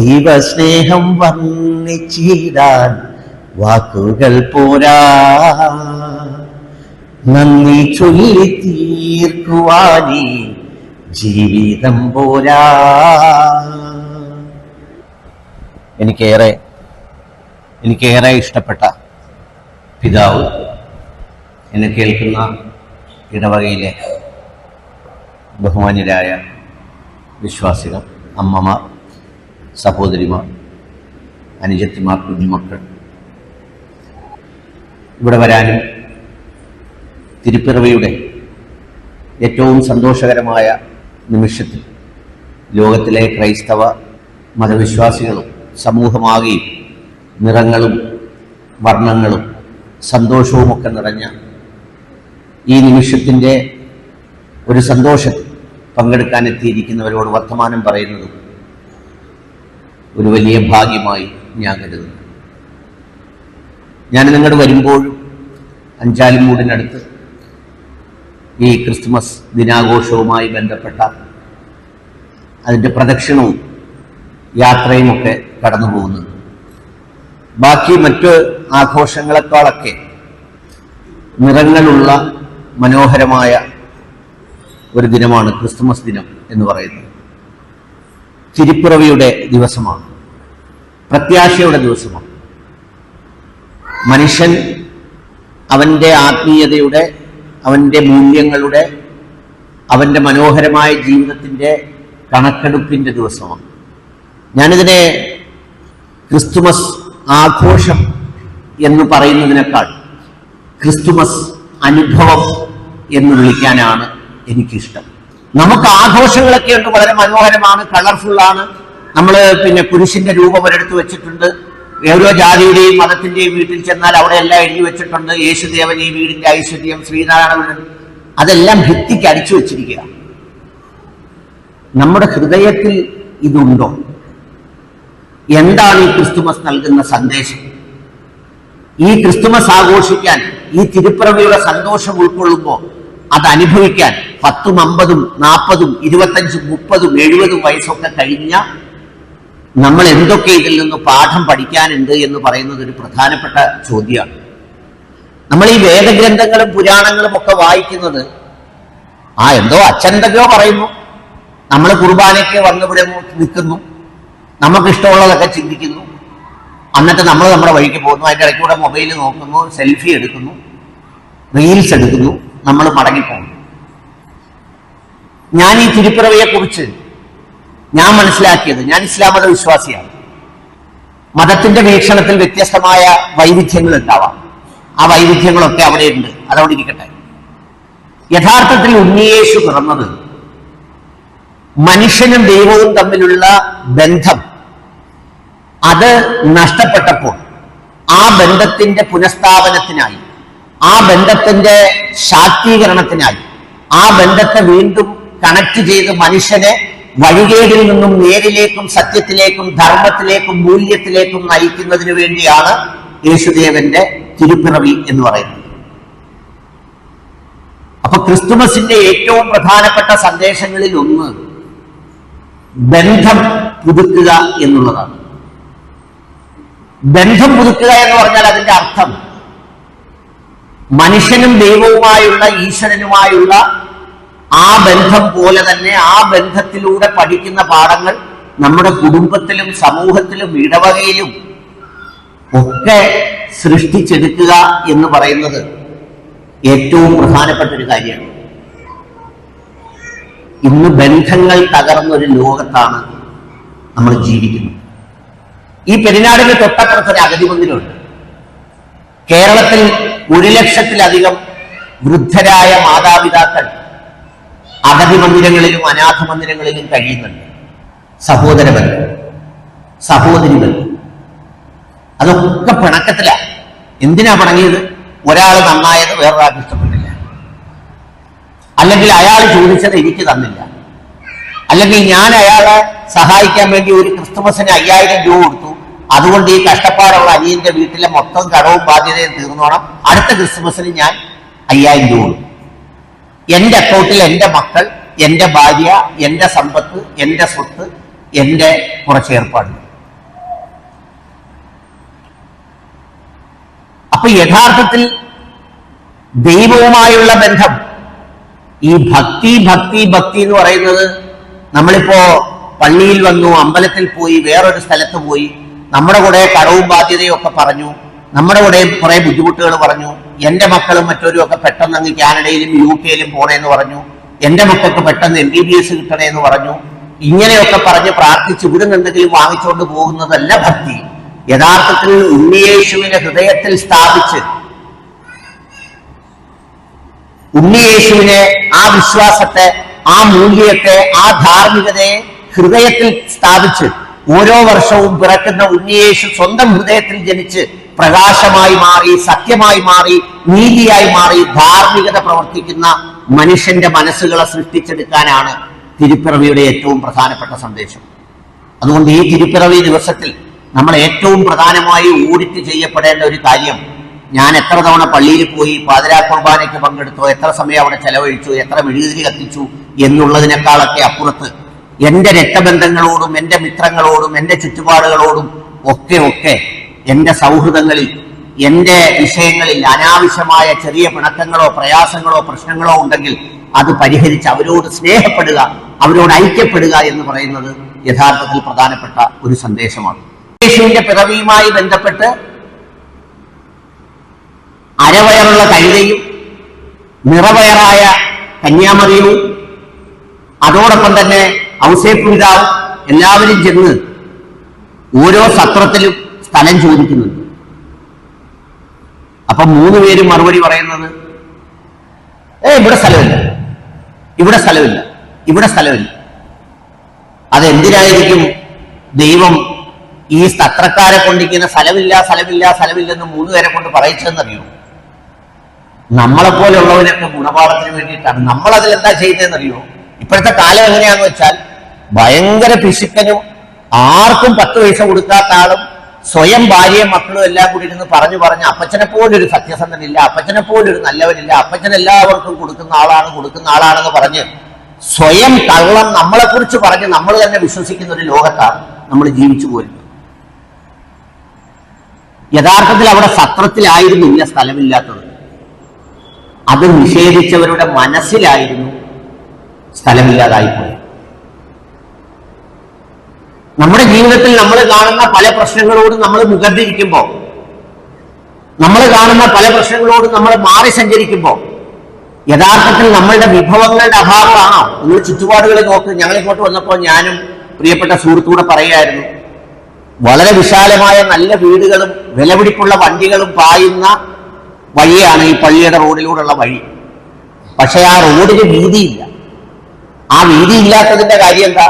ദൈവസ്നേഹം വർണിച്ചിടാൻ വാക്കുകൾ പോരാ. നന്ദി ചൊല്ലി തീർക്കുവാനീ ജീവിതം പോരാ. എനിക്കേറെ എനിക്കേറെ ഇഷ്ടപ്പെട്ട പിതാവ് എന്നെ കേൾക്കുന്ന ഇടവകയിലെ ബഹുമാന്യരായ വിശ്വാസികൾ അമ്മമാർ സഹോദരിമാർ അനുജത്തിമാർ കുഞ്ഞുമക്കൾ. ഇവിടെ വരാനും തിരുപ്പിറവിയുടെ ഏറ്റവും സന്തോഷകരമായ നിമിഷത്തിൽ ലോകത്തിലെ ക്രൈസ്തവ മതവിശ്വാസികളും സമൂഹമാകെയും നിറങ്ങളും വർണങ്ങളും സന്തോഷവുമൊക്കെ നിറഞ്ഞ ഈ നിമിഷത്തിന്റെ ഒരു സന്തോഷത്തിൽ പങ്കെടുക്കാൻ എത്തിയിരിക്കുന്നവരോട് വർത്തമാനം പറയുന്നതും ഒരു വലിയ ഭാഗ്യമായി ഞാൻ കരുതുന്നു. ഞാൻ നിങ്ങളുടെ വരുമ്പോഴും അഞ്ചാലിമൂടിനടുത്ത് ഈ ക്രിസ്മസ് ദിനാഘോഷവുമായി ബന്ധപ്പെട്ട അതിന്റെ പ്രദക്ഷിണവും യാത്രയുമൊക്കെ കടന്നു പോകുന്നത് ബാക്കി മറ്റ് ആഘോഷങ്ങളെക്കാളൊക്കെ നിറങ്ങളുള്ള മനോഹരമായ ഒരു ദിനമാണ് ക്രിസ്തുമസ് ദിനം എന്ന് പറയുന്നത്. തിരുപ്പിറവിയുടെ ദിവസമാണ്. പ്രത്യാശയുടെ ദിവസമാണ്. മനുഷ്യൻ അവന്റെ ആത്മീയതയുടെ അവന്റെ മൂല്യങ്ങളുടെ അവന്റെ മനോഹരമായ ജീവിതത്തിന്റെ കണക്കെടുപ്പിന്റെ ദിവസമാണ്. ഞാനിതിനെ ക്രിസ്തുമസ് ആഘോഷം എന്ന് പറയുന്നതിനേക്കാൾ ക്രിസ്തുമസ് അനുഭവം എന്ന് വിളിക്കാനാണ് എനിക്കിഷ്ടം. നമുക്ക് ആഘോഷങ്ങളൊക്കെ ഉണ്ട് വളരെ മനോഹരമാണ് കളർഫുള്ളാണ് നമ്മൾ പിന്നെ കുരിശിന്റെ രൂപം ഒരിടത്ത് വെച്ചിട്ടുണ്ട്. ഓരോ ജാതിയുടെയും മതത്തിന്റെയും വീട്ടിൽ ചെന്നാൽ അവിടെ എല്ലാം എഴുതി വെച്ചിട്ടുണ്ട്. യേശുദേവൻ ഈ വീടിന്റെ ഐശ്വര്യം ശ്രീനാരായണ വീട് അതെല്ലാം ഭിത്തിക്ക് അടിച്ചു വെച്ചിരിക്കുക. നമ്മുടെ ഹൃദയത്തിൽ ഇതുണ്ടോ? എന്താണ് ഈ ക്രിസ്തുമസ് നൽകുന്ന സന്ദേശം? ഈ ക്രിസ്തുമസ് ആഘോഷിക്കാൻ ഈ തിരുപ്പിറവിയുടെ സന്തോഷം ഉൾക്കൊള്ളുമ്പോൾ അത് അനുഭവിക്കാൻ പത്തും അമ്പതും നാൽപ്പതും ഇരുപത്തഞ്ചും മുപ്പതും എഴുപതും വയസ്സൊക്കെ കഴിഞ്ഞ നമ്മൾ എന്തൊക്കെ ഇതിൽ നിന്ന് പാഠം പഠിക്കാനുണ്ട് എന്ന് പറയുന്നത് ഒരു പ്രധാനപ്പെട്ട ചോദ്യമാണ്. നമ്മൾ ഈ വേദഗ്രന്ഥങ്ങളും പുരാണങ്ങളും ഒക്കെ വായിക്കുന്നത് ആ എന്തോ അച്ഛൻ എന്തൊക്കെയോ പറയുന്നു. നമ്മൾ കുർബാനയ്ക്ക് വന്നിവിടെ നിൽക്കുന്നു. നമുക്കിഷ്ടമുള്ളതൊക്കെ ചിന്തിക്കുന്നു. എന്നിട്ട് നമ്മൾ നമ്മുടെ വഴിക്ക് പോകുന്നു. അതിന്റെ ഇടയ്ക്ക് കൂടെ മൊബൈൽ നോക്കുന്നു സെൽഫി എടുക്കുന്നു റീൽസ് എടുക്കുന്നു. നമ്മൾ മടങ്ങിപ്പോകുന്നു. ഞാൻ ഈ തിരുപ്പിറവിയെ കുറിച്ച് ഞാൻ മനസ്സിലാക്കിയത് ഞാൻ ഇസ്ലാം മത വിശ്വാസിയാണ്. മതത്തിന്റെ വീക്ഷണത്തിൽ വ്യത്യസ്തമായ വൈവിധ്യങ്ങൾ ഉണ്ടാവാം. ആ വൈവിധ്യങ്ങളൊക്കെ അവിടെയുണ്ട്. അതവിടെ ഇരിക്കട്ടെ. യഥാർത്ഥത്തിൽ ഉണ്ണിയേശു പിറന്നത് മനുഷ്യനും ദൈവവും തമ്മിലുള്ള ബന്ധം. അത് നഷ്ടപ്പെട്ടപ്പോൾ ആ ബന്ധത്തിന്റെ പുനഃസ്ഥാപനത്തിനായി ആ ബന്ധത്തിന്റെ ശാക്തീകരണത്തിനായി ആ ബന്ധത്തെ വീണ്ടും കണക്ട് ചെയ്ത് മനുഷ്യനെ വഴികേടിൽ നിന്നും നേരിലേക്കും സത്യത്തിലേക്കും ധർമ്മത്തിലേക്കും മൂല്യത്തിലേക്കും നയിക്കുന്നതിനു വേണ്ടിയാണ് യേശുദേവന്റെ തിരുപ്പിറവി എന്ന് പറയുന്നത്. അപ്പൊ ക്രിസ്തുമസിന്റെ ഏറ്റവും പ്രധാനപ്പെട്ട സന്ദേശങ്ങളിൽ ഒന്ന് ബന്ധം പുതുക്കുക എന്നുള്ളതാണ്. ബന്ധം പുതുക്കുക എന്ന് പറഞ്ഞാൽ അതിന്റെ അർത്ഥം മനുഷ്യനും ദൈവവുമായുള്ള ഈശ്വരനുമായുള്ള ആ ബന്ധം പോലെ തന്നെ ആ ബന്ധത്തിലൂടെ പഠിക്കുന്ന പാഠങ്ങൾ നമ്മുടെ കുടുംബത്തിലും സമൂഹത്തിലും ഇടവകയിലും ഒക്കെ സൃഷ്ടിച്ചെടുക്കുക എന്ന് പറയുന്നത് ഏറ്റവും പ്രധാനപ്പെട്ട ഒരു കാര്യമാണ്. ഇന്ന് ബന്ധങ്ങൾ തകർന്ന ഒരു ലോകത്താണ് നമ്മൾ ജീവിക്കുന്നത്. ഈ പെരിനാടിന് തൊട്ടപ്പുറത്ത് ഒരു അഗതി മന്ദിരമുണ്ട്. കേരളത്തിൽ ഒരു ലക്ഷത്തിലധികം വൃദ്ധരായ മാതാപിതാക്കൾ അഗതി മന്ദിരങ്ങളിലും അനാഥ മന്ദിരങ്ങളിലും കഴിയുന്നുണ്ട്. സഹോദര സഹോദരികൾ അതൊക്കെ പിണക്കത്തില. എന്തിനാ പിണങ്ങിയത്? ഒരാൾ നന്നായത് വേറൊരാൾക്ക് ഇഷ്ടപ്പെട്ടില്ല. അല്ലെങ്കിൽ അയാൾ ചോദിച്ചത് എനിക്ക് തന്നില്ല. അല്ലെങ്കിൽ ഞാൻ അയാളെ സഹായിക്കാൻ വേണ്ടി ഒരു ക്രിസ്തുമസിന് അയ്യായിരം രൂപ കൊടുത്തു. അതുകൊണ്ട് ഈ കഷ്ടപ്പാടുള്ള അനിയന്റെ വീട്ടിലെ മൊത്തം കടവും ബാധ്യതയും തീർന്നോണം. അടുത്ത ക്രിസ്തുമസിന് ഞാൻ അയ്യായിരം രൂപ കൊടുക്കും. എന്റെ അക്കൗണ്ടിൽ എന്റെ മക്കൾ എന്റെ ഭാര്യ എന്റെ സമ്പത്ത് എന്റെ സ്വത്ത് എന്റെ കുറച്ച് ഏർപ്പാടുകൾ. അപ്പൊ യഥാർത്ഥത്തിൽ ദൈവവുമായുള്ള ബന്ധം ഈ ഭക്തി ഭക്തി ഭക്തി എന്ന് പറയുന്നത് നമ്മളിപ്പോ പള്ളിയിൽ വന്നു അമ്പലത്തിൽ പോയി വേറൊരു സ്ഥലത്ത് പോയി നമ്മുടെ കൂടെ കടവും ബാധ്യതയും ഒക്കെ പറഞ്ഞു നമ്മുടെ കൂടെ കുറെ ബുദ്ധിമുട്ടുകൾ പറഞ്ഞു എന്റെ മക്കളും മറ്റൊരു ഒക്കെ പെട്ടെന്ന് അങ്ങ് കാനഡയിലും യു കെയിലും പോണേന്ന് പറഞ്ഞു. എന്റെ മക്കൾക്ക് പെട്ടെന്ന് എം ബി ബി എസ് കിട്ടണേന്ന് പറഞ്ഞു. ഇങ്ങനെയൊക്കെ പറഞ്ഞ് പ്രാർത്ഥിച്ച് ഇവിടെ എന്തെങ്കിലും വാങ്ങിച്ചുകൊണ്ട് പോകുന്നതല്ല ഭക്തി. യഥാർത്ഥത്തിൽ ഉണ്ണിയേശുവിനെ ഹൃദയത്തിൽ സ്ഥാപിച്ച് ഉണ്ണിയേശുവിനെ ആ വിശ്വാസത്തെ ആ മൂല്യത്തെ ആ ധാർമ്മികതയെ ഹൃദയത്തിൽ സ്ഥാപിച്ച് ഓരോ വർഷവും പിറക്കുന്ന ഉണ്ണിയേശു സ്വന്തം ഹൃദയത്തിൽ ജനിച്ച് പ്രകാശമായി മാറി സത്യമായി മാറി നീതിയായി മാറി ധാർമ്മികത പ്രവർത്തിക്കുന്ന മനുഷ്യന്റെ മനസ്സുകളെ സൃഷ്ടിച്ചെടുക്കാനാണ് തിരുപ്പിറവിയുടെ ഏറ്റവും പ്രധാനപ്പെട്ട സന്ദേശം. അതുകൊണ്ട് ഈ തിരുപ്പിറവി ദിവസത്തിൽ നമ്മൾ ഏറ്റവും പ്രധാനമായി ഓഡിറ്റ് ചെയ്യപ്പെടേണ്ട ഒരു കാര്യം ഞാൻ എത്ര തവണ പള്ളിയിൽ പോയി പാതിരാ കുർബാനയ്ക്ക് പങ്കെടുത്തു എത്ര സമയം അവിടെ ചെലവഴിച്ചു എത്ര മെഴുകുതിരി കത്തിച്ചു എന്നുള്ളതിനേക്കാളൊക്കെ അപ്പുറത്ത് എന്റെ രക്തബന്ധങ്ങളോടും എന്റെ മിത്രങ്ങളോടും എന്റെ ചുറ്റുപാടുകളോടും ഒക്കെ ഒക്കെ എന്റെ സൗഹൃദങ്ങളിൽ എന്റെ വിഷയങ്ങളിൽ അനാവശ്യമായ ചെറിയ പിണക്കങ്ങളോ പ്രയാസങ്ങളോ പ്രശ്നങ്ങളോ ഉണ്ടെങ്കിൽ അത് പരിഹരിച്ച് അവരോട് സ്നേഹപ്പെടുക അവരോട് ഐക്യപ്പെടുക എന്ന് പറയുന്നത് യഥാർത്ഥത്തിൽ പ്രധാനപ്പെട്ട ഒരു സന്ദേശമാണ്. യേശുവിന്റെ പിറവിയുമായി ബന്ധപ്പെട്ട് അരവയറുള്ള കഴുതയും നിറവയറായ കന്യാമറിയവും അതോടൊപ്പം തന്നെ പിതാവും എല്ലാവരും ചെന്ന് ഓരോ സത്രത്തിലും സ്ഥലം ചോദിക്കുന്നുണ്ട്. അപ്പൊ മൂന്ന് പേരും മറുപടി പറയുന്നത് ഏ ഇവിടെ സ്ഥലമില്ല. ഇവിടെ സ്ഥലമില്ല. ഇവിടെ സ്ഥലമില്ല. അതെന്തിനായിരിക്കും ദൈവം ഈ സത്രക്കാരെ കൊണ്ടിരിക്കുന്ന സ്ഥലമില്ല സ്ഥലമില്ല സ്ഥലമില്ലെന്ന് മൂന്ന് പേരെ കൊണ്ട് പറയിച്ചതെന്നറിയോ? നമ്മളെപ്പോലുള്ളവരൊക്കെ ഗുണപാഠത്തിന് വേണ്ടിയിട്ടാണ്. നമ്മൾ അതിൽ എന്താ ചെയ്തതെന്നറിയോ? ഇപ്പോഴത്തെ കാലം എങ്ങനെയാന്ന് വെച്ചാൽ ഭയങ്കര പിശുക്കനും ആർക്കും പത്ത് പൈസ കൊടുക്കാത്ത ആളും സ്വയം ഭാര്യയും മക്കളും എല്ലാം കൂടി ഇരുന്ന് പറഞ്ഞു പറഞ്ഞ് അപ്പച്ചനെ പോലൊരു സത്യസന്ധനില്ല അപ്പച്ചനെ പോലൊരു നല്ലവനില്ല അപ്പച്ചൻ എല്ലാവർക്കും കൊടുക്കുന്ന ആളാണ് കൊടുക്കുന്ന ആളാണെന്ന് പറഞ്ഞ് സ്വയം കള്ളം നമ്മളെ കുറിച്ച് പറഞ്ഞ് നമ്മൾ തന്നെ വിശ്വസിക്കുന്ന ഒരു ലോകത്താണ് നമ്മൾ ജീവിച്ചു പോരുന്നത്. യഥാർത്ഥത്തിൽ അവിടെ സത്രത്തിലായിരുന്നു ഇല്ല സ്ഥലമില്ലാത്തത്. അത് നിഷേധിച്ചവരുടെ മനസ്സിലായിരുന്നു സ്ഥലമില്ലാതായിപ്പോയത്. നമ്മുടെ ജീവിതത്തിൽ നമ്മൾ കാണുന്ന പല പ്രശ്നങ്ങളോട് നമ്മൾ മുഖത്തിരിക്കുമ്പോൾ നമ്മൾ കാണുന്ന പല പ്രശ്നങ്ങളോട് നമ്മൾ മാറി സഞ്ചരിക്കുമ്പോൾ യഥാർത്ഥത്തിൽ നമ്മളുടെ വിഭവങ്ങളുടെ അഭാവമാണോ നിങ്ങൾ ചുറ്റുപാടുകൾ നോക്ക്. ഞങ്ങൾ ഇങ്ങോട്ട് വന്നപ്പോൾ ഞാനും പ്രിയപ്പെട്ട സുഹൃത്തൂടെ പറയായിരുന്നു വളരെ വിശാലമായ നല്ല വീടുകളും വിലപിടിപ്പുള്ള വണ്ടികളും പായുന്ന വഴിയാണ് ഈ പള്ളിയുടെ റോഡിലൂടെയുള്ള വഴി. പക്ഷെ ആ റോഡിന് വീതിയില്ല. ആ വീതി ഇല്ലാത്തതിന്റെ കാര്യം എന്താ?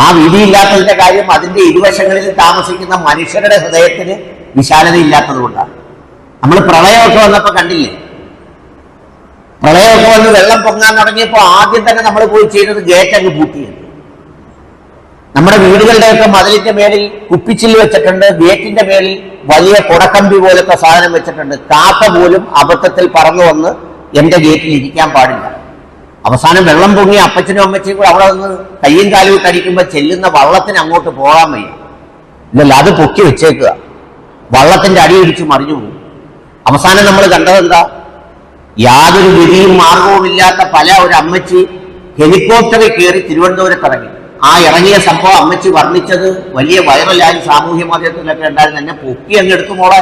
ആ വിധിയില്ലാത്തതിന്റെ കാര്യം അതിന്റെ ഇരുവശങ്ങളിൽ താമസിക്കുന്ന മനുഷ്യരുടെ ഹൃദയത്തിന് വിശാലത ഇല്ലാത്തതുകൊണ്ടാണ് നമ്മൾ പ്രളയമൊക്കെ വന്നപ്പോ കണ്ടില്ലേ? പ്രളയമൊക്കെ വന്ന് വെള്ളം പൊങ്ങാൻ തുടങ്ങിയപ്പോൾ ആദ്യം തന്നെ നമ്മൾ പോയി ചെയ്തത് ഗേറ്റ് അങ്ങ് പൂട്ടിയത്. നമ്മുടെ വീടുകളുടെയൊക്കെ മതിലിന്റെ മേലിൽ കുപ്പിച്ചില്ല് വെച്ചിട്ടുണ്ട് ഗേറ്റിന്റെ മേലിൽ വലിയ കുടക്കമ്പി പോലത്തെ സാധനം വെച്ചിട്ടുണ്ട്. കാക്ക പോലും അബദ്ധത്തിൽ പറന്നു വന്ന് എന്റെ ഗേറ്റിൽ ഇരിക്കാൻ പാടില്ല. അവസാനം വെള്ളം പൊങ്ങി അപ്പച്ചനും അമ്മച്ചയും കൂടെ അവിടെ നിന്ന് കയ്യും കാലും കടിക്കുമ്പോൾ ചെല്ലുന്ന വള്ളത്തിന് അങ്ങോട്ട് പോകാൻ വയ്യ. ഇല്ലല്ല അത് പൊക്കി വെച്ചേക്കുക. വള്ളത്തിന്റെ അടി ഇടിച്ച് മറിഞ്ഞു പോകും അവസാനം നമ്മൾ കണ്ടതെന്താ? യാതൊരു വിധിയും മാർഗവും ഇല്ലാത്ത പല ഒരു അമ്മച്ചി ഹെലികോപ്റ്ററിൽ കയറി തിരുവനന്തപുരത്ത് ഇറങ്ങി. ആ ഇറങ്ങിയ സംഭവം അമ്മച്ചി വർണിച്ചത് വലിയ വൈറലായി സാമൂഹ്യ മാധ്യമത്തിലൊക്കെ ഉണ്ടായിരുന്നു. എന്നെ പൊക്കി അങ്ങ് എടുത്തു മോളെ.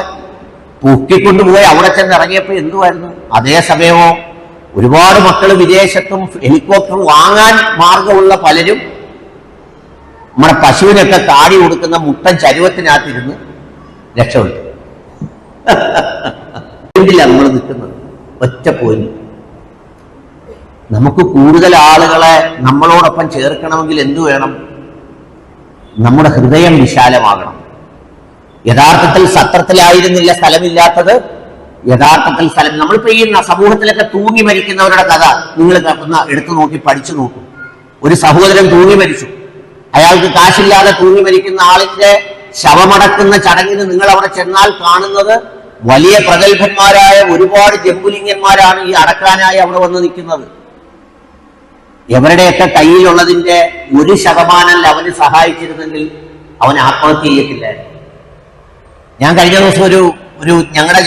പൊക്കിക്കൊണ്ടുപോയി അവിടെ ചെന്ന് ഇറങ്ങിയപ്പോൾ എന്തുമായിരുന്നു അതേ സമയമോ? ഒരുപാട് മക്കൾ വിദേശത്തും ഹെലികോപ്റ്റർ വാങ്ങാൻ മാർഗമുള്ള പലരും നമ്മുടെ പശുവിനൊക്കെ താടി കൊടുക്കുന്ന മുട്ടൻ ചരുവത്തിനകത്തിരുന്ന് രക്ഷപ്പെട്ടു. എന്തില്ല നമ്മൾ നിൽക്കുന്നത്? ഒറ്റ പോയി നമുക്ക് കൂടുതൽ ആളുകളെ നമ്മളോടൊപ്പം ചേർക്കണമെങ്കിൽ എന്തു വേണം? നമ്മുടെ ഹൃദയം വിശാലമാകണം. യഥാർത്ഥത്തിൽ സത്രത്തിലായിരുന്നില്ല സ്ഥലമില്ലാത്തത്. യഥാർത്ഥത്തിൽ സ്ഥലം നമ്മളിപ്പോ ഈ സമൂഹത്തിലൊക്കെ തൂങ്ങി മരിക്കുന്നവരുടെ കഥ നിങ്ങൾ എടുത്തു നോക്കി പഠിച്ചു നോക്കും. ഒരു സഹോദരൻ തൂങ്ങി മരിച്ചു. അയാൾക്ക് കാശില്ലാതെ തൂങ്ങി മരിക്കുന്ന ആളിന്റെ ശവമടക്കുന്ന ചടങ്ങിന് നിങ്ങൾ അവിടെ ചെന്നാൽ കാണുന്നത് വലിയ പ്രഗത്ഭന്മാരായ ഒരുപാട് ജമ്പുലിംഗന്മാരാണ് ഈ അടക്കാനായി അവിടെ വന്ന് നിൽക്കുന്നത്. എവരുടെയൊക്കെ കയ്യിലുള്ളതിന്റെ ഒരു ശതമാനം അവന് സഹായിച്ചിരുന്നെങ്കിൽ അവൻ ആത്മഹത്യ ചെയ്യത്തില്ലായിരുന്നു. ഞാൻ കഴിഞ്ഞ ദിവസം ഒരു ഒരു ഞങ്ങളുടെ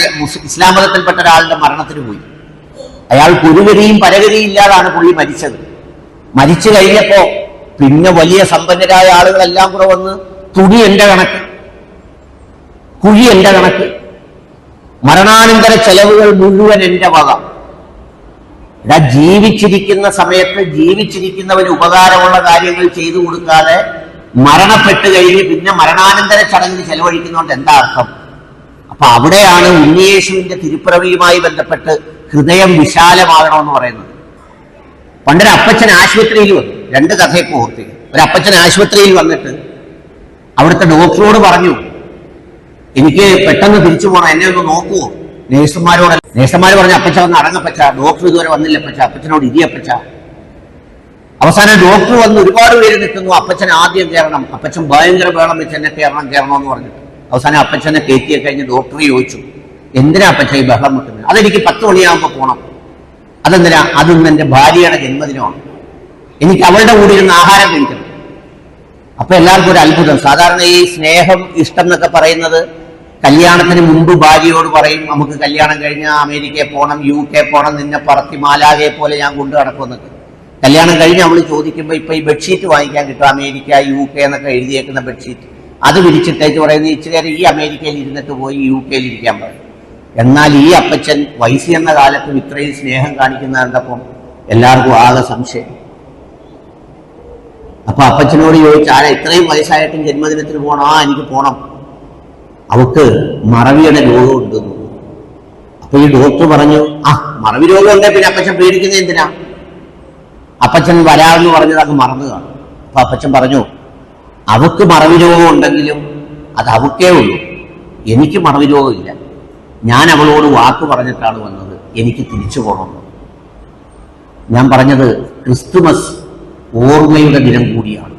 ഇസ്ലാം മതത്തിൽപ്പെട്ട ഒരാളുടെ മരണത്തിന് പോയി. അയാൾ കുരുവരിയും പരകരിയും ഇല്ലാതാണ് പുള്ളി മരിച്ചത്. മരിച്ചു കഴിഞ്ഞപ്പോ പിന്നെ വലിയ സമ്പന്നരായ ആളുകളെല്ലാം കൂടെ വന്ന് തുണി എന്റെ കണക്ക് കുഴി എന്റെ കണക്ക് മരണാനന്തര ചെലവുകൾ മുഴുവൻ എന്റെ വക. ജീവിച്ചിരിക്കുന്ന സമയത്ത് ജീവിച്ചിരിക്കുന്നവന് ഉപകാരമുള്ള കാര്യങ്ങൾ ചെയ്തു കൊടുക്കാതെ മരണപ്പെട്ട് കഴിഞ്ഞ് പിന്നെ മരണാനന്തര ചടങ്ങിന് ചെലവഴിക്കുന്നതുകൊണ്ട് എന്താ അർത്ഥം? അപ്പൊ അവിടെയാണ് ഉണ്ണിയേശുവിന്റെ തിരുപ്പിറവിയുമായി ബന്ധപ്പെട്ട് ഹൃദയം വിശാലമാകണമെന്ന് പറയുന്നത്. പണ്ടൊരു അപ്പച്ചൻ ആശുപത്രിയിൽ വന്നു. രണ്ട് കഥയൊക്കെ ഓർത്തി. ഒരു അപ്പച്ചൻ ആശുപത്രിയിൽ വന്നിട്ട് അവിടുത്തെ ഡോക്ടറോട് പറഞ്ഞു എനിക്ക് പെട്ടെന്ന് തിരിച്ചു പോകണം എന്നെ ഒന്ന് നോക്കുവോ നേഴ്സുമാരോട് നേഴ്സുമാർ പറഞ്ഞു അപ്പച്ച വന്ന് അടങ്ങപ്പച്ച ഡോക്ടർ ഇതുവരെ വന്നില്ല അപ്പച്ച. അപ്പച്ചനോട് ഇരിയപ്പച്ച അവസാനം ഡോക്ടർ വന്ന് ഒരുപാട് പേര് നിൽക്കുന്നു. അപ്പച്ചൻ ആദ്യം കയറണം. അപ്പച്ചൻ ഭയങ്കര വേളം വെച്ച് എന്നെ കയറണം കയറണം എന്ന് പറഞ്ഞിട്ട്. അവസാനം അപ്പച്ചനെ കയറ്റിയെ കഴിഞ്ഞ് ഡോക്ടർ ചോദിച്ചു എന്തിനാ അപ്പച്ച ഈ ബഹളം മുട്ടുന്നത് അതെനിക്ക് പത്ത് മണിയാകുമ്പോൾ പോകണം അതെന്തിനാ? അതൊന്നും എന്റെ ഭാര്യയുടെ ജന്മദിനമാണ്. എനിക്ക് അവളുടെ കൂടെ ഇരുന്ന് ആഹാരം കഴിക്കണം. അപ്പൊ എല്ലാവർക്കും ഒരു അത്ഭുതം. സാധാരണ ഈ സ്നേഹം ഇഷ്ടം എന്നൊക്കെ പറയുന്നത് കല്യാണത്തിന് മുമ്പ് ഭാര്യയോട് പറയും നമുക്ക് കല്യാണം കഴിഞ്ഞാൽ അമേരിക്കയിൽ പോകണം യു കെ പോകണം നിന്നെ പറത്തി മാലാകെ പോലെ ഞാൻ കൊണ്ടു നടക്കുമെന്നൊക്കെ കല്യാണം കഴിഞ്ഞ് അവൾ ചോദിക്കുമ്പോൾ ഇപ്പൊ ഈ ബെഡ്ഷീറ്റ് വാങ്ങിക്കാൻ കിട്ടും അമേരിക്ക യു കെ എന്നൊക്കെ എഴുതിയേക്കുന്ന ബെഡ്ഷീറ്റ്. അത് വിരിച്ചിട്ടേച്ച് പറയുന്നത് ഇച്ചിരി ഈ അമേരിക്കയിൽ ഇരുന്നിട്ട് പോയി യു കെയിൽ ഇരിക്കാൻ പറയും. എന്നാൽ ഈ അപ്പച്ചൻ വയസ്സ് എന്ന കാലത്തും ഇത്രയും സ്നേഹം കാണിക്കുന്ന കണ്ടപ്പം എല്ലാവർക്കും ആകെ സംശയം. അപ്പൊ അപ്പച്ചനോട് ചോദിച്ചു ആരാ ഇത്രയും വയസ്സായിട്ടും ജന്മദിനത്തിന് പോകണം ആ എനിക്ക് പോണം. അവക്ക് മറവിയുടെ രോഗം എന്ന്. അപ്പൊ ഈ ഡോക്ടർ പറഞ്ഞു ആ മറവി രോഗം ഉണ്ടേ പിന്നെ അപ്പച്ചൻ പേടിക്കുന്നത് എന്തിനാ? അപ്പച്ചൻ വരാമെന്ന് പറഞ്ഞത് അങ്ങ് മറന്നു കാണും. അപ്പൊ അപ്പച്ചൻ പറഞ്ഞു അവക്ക് മറവി രോഗം ഉണ്ടെങ്കിലും അത് അവക്കേ ഉള്ളൂ. എനിക്ക് മറവി രോഗമില്ല. ഞാൻ അവളോട് വാക്ക് പറഞ്ഞിട്ടാണ് വന്നത്. എനിക്ക് തിരിച്ചു പോകണം. ഞാൻ പറഞ്ഞത് ക്രിസ്തുമസ് ഓർമ്മയുടെ ദിനം കൂടിയാണ്.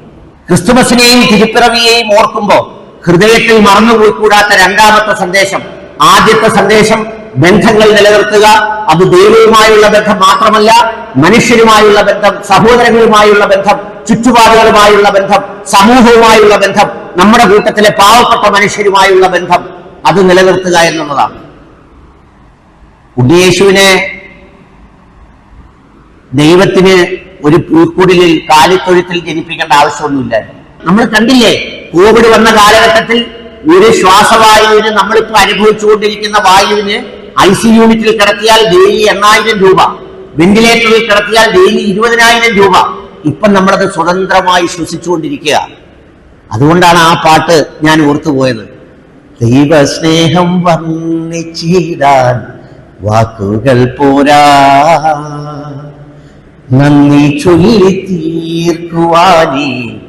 ക്രിസ്തുമസിനെയും തിരുപ്പിറവിയെയും ഓർക്കുമ്പോൾ ഹൃദയത്തിൽ മറന്നുപോയിക്കൂടാത്ത രണ്ടാമത്തെ സന്ദേശം ആദ്യത്തെ സന്ദേശം ബന്ധങ്ങൾ നിലനിർത്തുക. അത് ദൈവവുമായുള്ള ബന്ധം മാത്രമല്ല മനുഷ്യരുമായുള്ള ബന്ധം സഹോദരങ്ങളുമായുള്ള ബന്ധം ചുറ്റുപാടുകളുമായുള്ള ബന്ധം സമൂഹവുമായുള്ള ബന്ധം നമ്മുടെ കൂട്ടത്തിലെ പാവപ്പെട്ട മനുഷ്യരുമായുള്ള ബന്ധം അത് നിലനിർത്തുക എന്നുള്ളതാണ്. ഉണ്ണിയേശുവിനെ ദൈവത്തിന് ഒരു പൂക്കുടിലിൽ കാലിത്തൊഴുത്തിൽ ജനിപ്പിക്കേണ്ട ആവശ്യമൊന്നുമില്ലായിരുന്നു. നമ്മൾ കണ്ടില്ലേ കോവിഡ് വന്ന കാലഘട്ടത്തിൽ ഒരു ശ്വാസവായുവിന് നമ്മളിപ്പോൾ അനുഭവിച്ചുകൊണ്ടിരിക്കുന്ന വായുവിന് ഐ സി യൂണിറ്റിൽ കിടത്തിയാൽ ഡെയിലി എണ്ണായിരം രൂപ. വെന്റിലേറ്ററിൽ കിടത്തിയാൽ ഡെയിലി ഇരുപതിനായിരം രൂപ. ഇപ്പം നമ്മളത് സ്വതന്ത്രമായി ശ്വസിച്ചുകൊണ്ടിരിക്കുക. അതുകൊണ്ടാണ് ആ പാട്ട് ഞാൻ ഓർത്തുപോയത് ദൈവസ്നേഹം വർണിച്ചിടാൻ വാക്കുകൾ പോരാ. നന്ദി ചൊല്ലി തീർക്കുവാനേ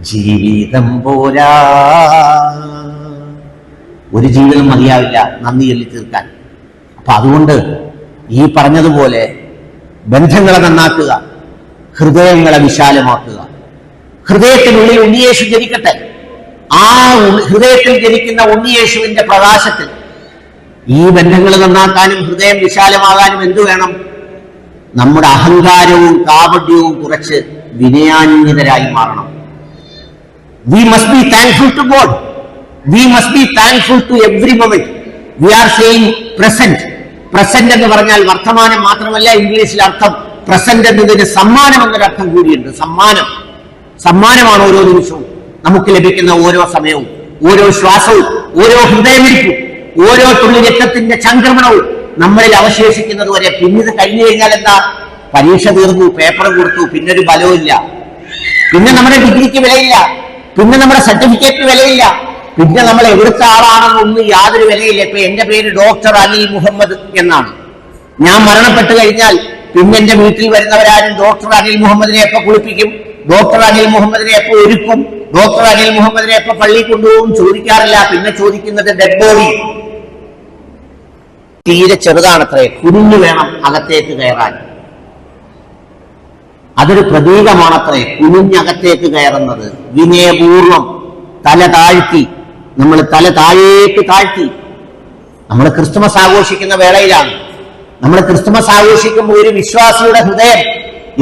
ജീവിതം പോരാ. ഒരു ജീവിതം മതിയാവില്ല നന്ദി ചൊല്ലി തീർക്കാൻ. അപ്പൊ അതുകൊണ്ട് ഈ പറഞ്ഞതുപോലെ ബന്ധങ്ങളെ നന്നാക്കുക ഹൃദയങ്ങളെ വിശാലമാക്കുക. ഹൃദയത്തിനുള്ളിൽ ഉണ്ണിയേശു ജനിക്കട്ടെ. ആ ഹൃദയത്തിൽ ജനിക്കുന്ന ഉണ്ണിയേശുവിന്റെ പ്രകാശത്തിൽ ഈ ബന്ധങ്ങൾ നന്നാക്കാനും ഹൃദയം വിശാലമാകാനും എന്തു വേണം? നമ്മുടെ അഹങ്കാരവും കാപട്യവും കുറച്ച് വിനയാന്വിതരായി മാറണം. We must be thankful to God we must be thankful to every moment we are saying present present എന്ന് പറഞ്ഞാൽ വർത്തമാനം മാത്രമല്ല ഇംഗ്ലീഷിൽ അർത്ഥം. പ്രസന്റ് എന്നതിന് സമ്മാനം എന്നൊരർത്ഥം കൂടിയുണ്ട്. സമ്മാനം. സമ്മാനമാണ് ഓരോ നിമിഷവും നമുക്ക് ലഭിക്കുന്ന ഓരോ സമയവും ഓരോ ശ്വാസവും ഓരോ ഹൃദയമിരിപ്പും ഓരോ തുള്ളി രക്തത്തിന്റെ ചംക്രമണവും നമ്മളിൽ അവശേഷിക്കുന്നത് വരെ. പിന്നീട് കഴിഞ്ഞു കഴിഞ്ഞാൽ എന്താ? പരീക്ഷ തീർന്നു പേപ്പർ കൊടുത്തു പിന്നൊരു ഇല്ല പിന്നെ നമ്മുടെ ഡിഗ്രിക്ക് വിലയില്ല. പിന്നെ നമ്മുടെ സർട്ടിഫിക്കറ്റിന് വിലയില്ല. പിന്നെ നമ്മൾ എവിടുത്തെ ആളാണെന്നൊന്നും യാതൊരു വിലയില്ല. ഇപ്പൊ എന്റെ പേര് ഡോക്ടർ അലി മുഹമ്മദ് എന്നാണ്. ഞാൻ മരണപ്പെട്ട് കഴിഞ്ഞാൽ പിന്നെ എന്റെ വീട്ടിൽ വരുന്നവരാരും ഡോക്ടർ അനിൽ മുഹമ്മദിനെ എപ്പോ കുളിപ്പിക്കും? ഡോക്ടർ അനിൽ മുഹമ്മദിനെ എപ്പോ ഒരുക്കും? ഡോക്ടർ അനിൽ മുഹമ്മദിനെ എപ്പോ പള്ളി കൊണ്ടുപോകും? ചോദിക്കാറില്ല. പിന്നെ ചോദിക്കുന്നത് ഡെഡ് ബോഡി തീരെ ചെറുതാണത്രേ. കുനിഞ്ഞു വേണം അകത്തേക്ക് കയറാൻ. അതൊരു പ്രതീകമാണത്രേ കുനിഞ്ഞകത്തേക്ക് കയറുന്നത്. വിനയപൂർവം തല താഴ്ത്തി നമ്മൾ തല താഴേക്ക് താഴ്ത്തി. നമ്മൾ ക്രിസ്തുമസ് ആഘോഷിക്കുന്ന വേളയിലാണ്. നമ്മൾ ക്രിസ്തുമസ് ആഘോഷിക്കുമ്പോൾ ഒരു വിശ്വാസിയുടെ ഹൃദയം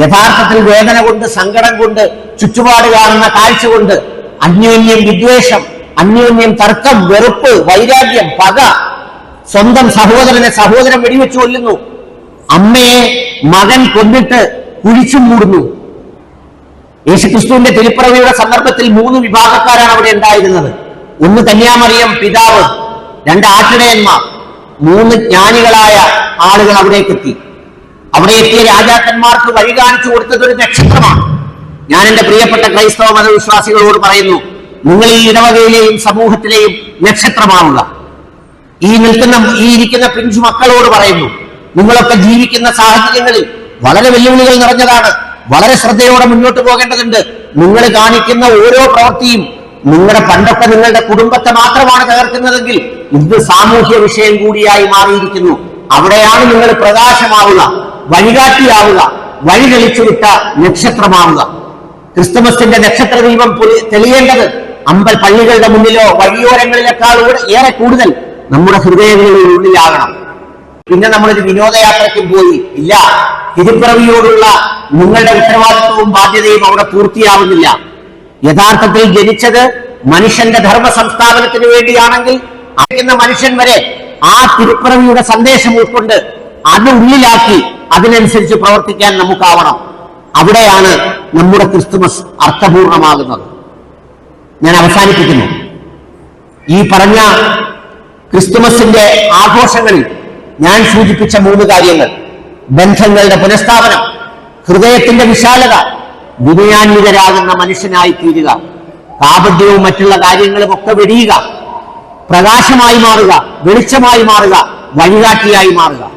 യഥാർത്ഥത്തിൽ വേദന കൊണ്ട് സങ്കടം കൊണ്ട് ചുറ്റുപാട് കാണുന്ന കാഴ്ച കൊണ്ട് അന്യോന്യം വിദ്വേഷം അന്യോന്യം തർക്കം വെറുപ്പ് വൈരാഗ്യം പക സ്വന്തം സഹോദരനെ സഹോദരൻ വെടിവെച്ച് കൊല്ലുന്നു. അമ്മയെ മകൻ കൊന്നിട്ട് കുഴിച്ചു മൂടുന്നു. യേശുക്രിസ്തുവിന്റെ തിരുപ്പിറവിയുടെ സന്ദർഭത്തിൽ മൂന്ന് വിഭാഗക്കാരാണ് അവിടെ ഉണ്ടായിരുന്നത്. ഒന്ന് കന്യാമറിയം പിതാവ് രണ്ട് ആട്ടിടയന്മാർ മൂന്ന് ജ്ഞാനികളായ ആളുകൾ അവിടേക്ക് എത്തി അവിടെ എത്തിയ രാജാക്കന്മാർക്ക് വഴി കാണിച്ചു കൊടുത്തത് ഒരു നക്ഷത്രമാണ്. ഞാൻ എന്റെ പ്രിയപ്പെട്ട ക്രൈസ്തവ മതവിശ്വാസികളോട് പറയുന്നു നിങ്ങൾ ഈ ഇടവകയിലെയും സമൂഹത്തിലെയും നക്ഷത്രമാവുക ഈ നിൽക്കുന്ന ഈ ഇരിക്കുന്ന പിഞ്ചു മക്കളോട് പറയുന്നു നിങ്ങളൊക്കെ ജീവിക്കുന്ന സാഹചര്യങ്ങളിൽ വളരെ വെല്ലുവിളികൾ നിറഞ്ഞതാണ് വളരെ ശ്രദ്ധയോടെ മുന്നോട്ട് പോകേണ്ടതുണ്ട്. നിങ്ങൾ കാണിക്കുന്ന ഓരോ പ്രവൃത്തിയും നിങ്ങളുടെ പണ്ടൊക്കെ നിങ്ങളുടെ കുടുംബത്തെ മാത്രമാണ് തകർക്കുന്നതെങ്കിൽ ഇന്ന് സാമൂഹ്യ വിഷയം കൂടിയായി മാറിയിരിക്കുന്നു. അവിടെയാണ് നിങ്ങൾ പ്രകാശമാവുക വഴികാട്ടിയാവുക വഴി തെളിച്ചുവിട്ട നക്ഷത്രമാവുക. ക്രിസ്തുമസിന്റെ നക്ഷത്ര ദീപം തെളിയേണ്ടത് അമ്പൽ പള്ളികളുടെ മുന്നിലോ വഴിയോരങ്ങളിലേക്കാൾ ഏറെ കൂടുതൽ നമ്മുടെ ഹൃദയങ്ങളിൽ ഉള്ളിലാകണം. പിന്നെ നമ്മളൊരു വിനോദയാത്രയ്ക്ക് പോയി. ഇല്ല തിരുപ്പിറവിയോടുള്ള നിങ്ങളുടെ ഉത്തരവാദിത്വവും ബാധ്യതയും അവിടെ പൂർത്തിയാവുന്നില്ല. യഥാർത്ഥത്തിൽ ജനിച്ചത് മനുഷ്യന്റെ ധർമ്മ സംസ്ഥാപനത്തിന് വേണ്ടിയാണെങ്കിൽ അറിയുന്ന മനുഷ്യൻ വരെ ആ തിരുപ്പിറവിയുടെ സന്ദേശം ഉൾക്കൊണ്ട് അത് ഉള്ളിലാക്കി അതിനനുസരിച്ച് പ്രവർത്തിക്കാൻ നമുക്കാവണം. അവിടെയാണ് നമ്മുടെ ക്രിസ്തുമസ് അർത്ഥപൂർണമാകുന്നത്. ഞാൻ അവസാനിപ്പിക്കുന്നു. ഈ പറഞ്ഞ ക്രിസ്തുമസിന്റെ ആഘോഷങ്ങളിൽ ഞാൻ സൂചിപ്പിച്ച മൂന്ന് കാര്യങ്ങൾ. ബന്ധങ്ങളുടെ പുനഃസ്ഥാപനം ഹൃദയത്തിന്റെ വിശാലത വിനയാന്വിതരാകുന്ന മനുഷ്യനായി തീരുക. കാപഢ്യവും മറ്റുള്ള കാര്യങ്ങളും ഒക്കെ വെടിയുക. പ്രകാശമായി മാറുക വെളിച്ചമായി മാറുക വഴികാട്ടിയായി മാറുക.